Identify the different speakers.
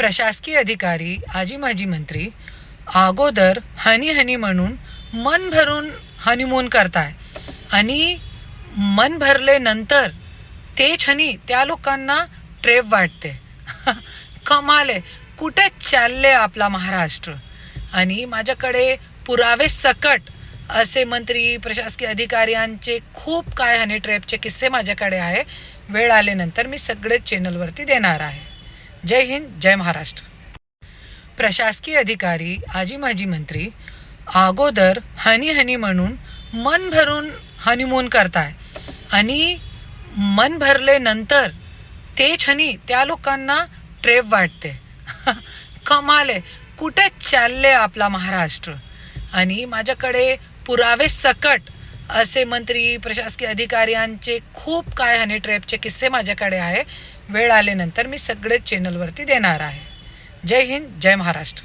Speaker 1: प्रशासकीय अधिकारी आजी माजी मंत्री अगोदर हनी हनी म्हणून मन भरून हनीमून करताय. आणि मन भरले नंतर तेच हनी त्या लोकांना ट्रेप वाटते. कमाल आहे. कुठे चालले आपला महाराष्ट्र? आणि माझ्याकडे पुरावे सकट असे मंत्री प्रशासकीय अधिकाऱ्यांचे खूप काय हनी ट्रेपचे किस्से माझ्याकडे आहे. वेळ आल्यानंतर मी सगळेच चॅनलवरती देणार आहे. जय हिंद जय महाराष्ट्र. प्रशासकीय अधिकारी आजी माजी मंत्री अगोदर हनी हनी म्हणून मन भरून हनीमून करताय. आणि मन भरले नंतर तेच हनी त्या लोकांना ट्रेप वाटते. कमाल आहे. कुठे चालले आपला महाराष्ट्र? आणि माझ्याकडे पुरावे सकट असे मंत्री प्रशासकीय अधिकाऱ्यांचे खूप काय हनी ट्रेपचे किस्से माझ्याकडे आहे. वेळ आल्यानंतर मी सगळेच चॅनलवरती देणार आहे. जय हिंद जय महाराष्ट्र.